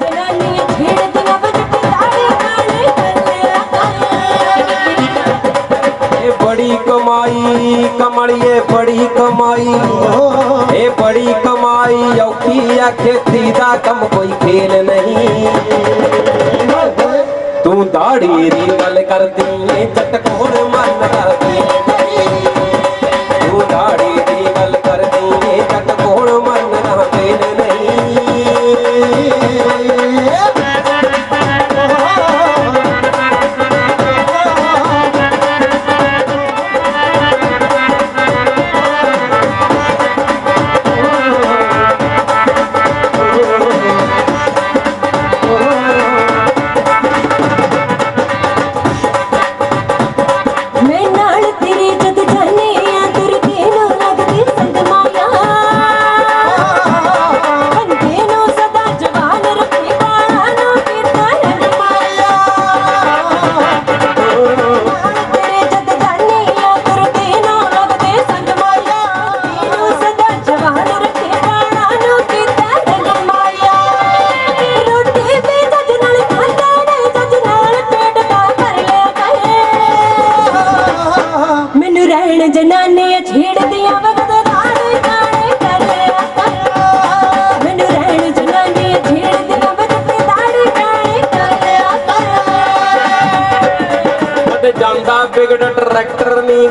ਜਨਾਨੀਆਂ ਛੇੜਦੀਆਂ ਵੇ ਇਹ ਬੜੀ ਕਮਾਈ। ਇਹ ਬੜੀ ਕਮਾਈ, ਔਖੀ ਆ ਖੇਤੀ ਦਾ ਕੰਮ ਕੋਈ ਖੇਲ ਨਹੀਂ। ਤੂੰ ਦਾੜੀ ਦੀ ਗੱਲ ਕਰਦੀ ਏ ਚਟਕੋਰ ਮੰਨਦਾ? ਕੀ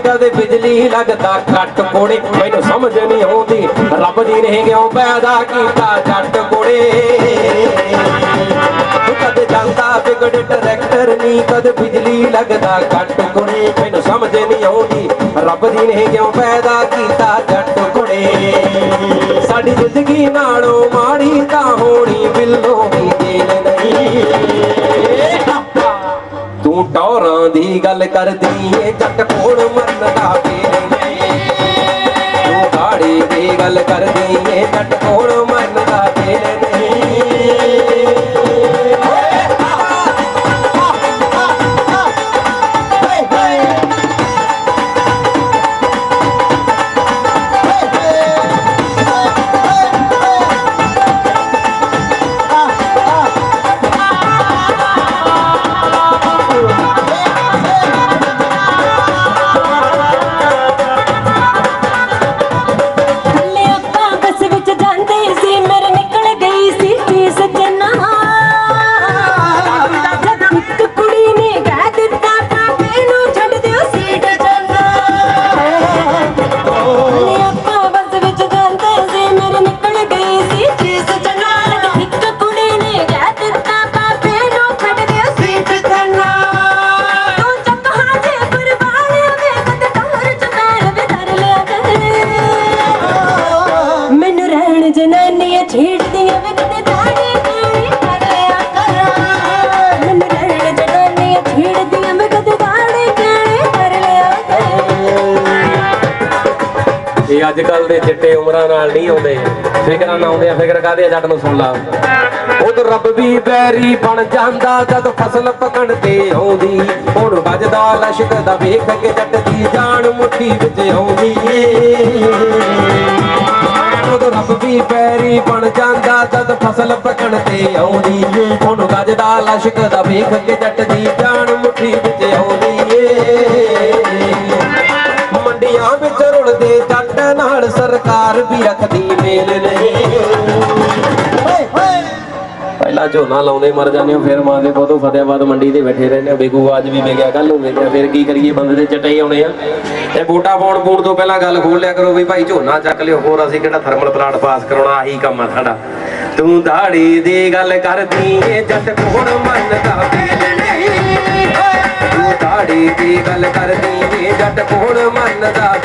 ਕਦੇ ਬਿਜਲੀ ਲੱਗਦਾ ਕੱਟ ਕੋੜੇ। ਮੈਨੂੰ ਸਮਝ ਨਹੀਂ ਆਉਂਦੀ, ਰੱਬ ਦੀ ਨੇ ਕਿਉਂ ਪੈਦਾ ਕੀਤਾ ਜੱਟ ਕੋੜੇ। ਕਦੇ ਜਾਂਦਾ ਬਿਗੜ ਟਰੈਕਟਰ ਨਹੀਂ ਕਦੇ ਬਿਜਲੀ ਲੱਗਦਾ ਕੱਟ ਕੋੜੇ। ਮੈਨੂੰ ਸਮਝ ਨਹੀਂ ਆਉਂਦੀ, ਰੱਬ ਜੀ ਨੇ ਕਿਉਂ ਪੈਦਾ ਕੀਤਾ ਜੱਟ ਕੋੜੇ। ਸਾਡੀ ਜ਼ਿੰਦਗੀ ਨਾਲੋਂ ਮਾੜੀ ਤਾਂ ਹੋਣੀ ਬਿੱਲੋਂ ਵੀ ਦੇਣ ਨਹੀਂ। ਤੂੰ ਟੌਰਾਂ ਦੀ ਗੱਲ ਕਰਦੀ ਏ ਜੱਟ ਗੱਲ ਕਰਦੀ ਏ ਜੱਟ ਜਨਾਨੀਆਂ ਛੇੜਦੀਆਂ ਵੇ ਕਦੇ ਦਾੜੇ ਕਾਲੇ ਕਰ। ਲਿਆ ਜਨਾਨੀਆਂ ਛੇੜਦੀਆਂ ਵੇ ਕਦੇ ਦਾੜੇ ਕਰ ਲਿਆ ਕਰ। ਇਹ ਅੱਜ ਕੱਲ ਦੇ ਚਿੱਟੇ ਉਮਰਾਂ ਨਾਲ ਨਹੀਂ ਆਉਂਦੇ। ਫਿਕਰਾਂ ਨਾਲ ਆਉਂਦੇ ਆ, ਫਿਕਰ ਕਾਦੇ ਜੱਟ ਨੂੰ ਸੁਣ ਲਾ। ਉਦ ਰੱਬ ਵੀ ਬੈਰੀ ਬਣ ਜਾਂਦਾ ਜਦ ਫਸਲ ਪਕਣ ਤੇ ਆਉਂਦੀ। ਹੁਣ ਵੱਜਦਾ ਲਸ਼ਕ ਦਾ ਵੇਖ ਕੇ ਜੱਟ ਦੀ ਜਾਨ ਮੁੱਠੀ ਵਿੱਚ ਆਉਂਦੀ। ਏ ਉਦੋਂ ਰੱਬ ਵੀ ਪੈਰੀ ਬਣ ਜਾਂਦਾ, ਜਦ ਫਸਲ ਪਕਣ ਤੇ ਆਉਂਦੀ ਏ। ਹੁਣ ਗੱਜਦਾ ਲਸ਼ਕ ਦਾ ਵੇਖ ਕੇ ਜੱਟ ਦੀ ਜਾਨ ਮੁੱਠੀ ਵਿੱਚ ਆਉਂਦੀ ਏ। ਮੰਡੀਆਂ ਵਿੱਚ ਰੁਲਦੇ ਜੱਟ ਨਾਲ ਸਰਕਾਰ ਵੀ ਰੱਖਦੀ ਮੇਲ ਨਹੀਂ। ਪਹਿਲਾਂ ਝੋਨਾ ਲਾਉਂਦੇ ਮਰ ਜਾਂਦੇ ਹੋ, ਫਿਰ ਮਾਂ ਦੇ ਫਤਿਆਬਾਦ ਮੰਡੀ ਤੇ ਬੈਠੇ ਰਹਿੰਦੇ ਹੋ। ਬੇਗੂ, ਅੱਜ ਵੀ ਵੇਗਿਆ ਕੱਲ ਨੂੰ ਵੇਗਿਆ ਫਿਰ ਕੀ ਕਰੀਏ, ਬੰਦੇ ਦੇ ਚਟੇ ਆਉਣੇ ਆ। ਤੇ ਵੋਟਾਂ ਪਾਉਣ ਪੂਣ ਤੋਂ ਪਹਿਲਾਂ ਗੱਲ ਖੋਲ ਲਿਆ ਕਰੋ ਵੀ ਭਾਈ ਝੋਨਾ ਚੱਕ ਲਿਓ, ਹੋਰ ਅਸੀਂ ਕਿਹੜਾ ਥਰਮਲ ਪਲਾਂਟ ਪਾਸ ਕਰਾਉਣਾ, ਆਹੀ ਕੰਮ ਆ ਸਾਡਾ। ਤੂੰ ਦਾੜੀ ਦੀ ਗੱਲ ਕਰਦੀ ਏ, ਜੱਟ ਕੋਣ ਮੰਨਦਾ ਫੀਲ ਨਹੀਂ ਤੂੰ ਦਾੜੀ ਦੀ ਗੱਲ ਕਰਦੀ ਏ, ਜੱਟ ਕੋਣ ਮੰਨਦਾ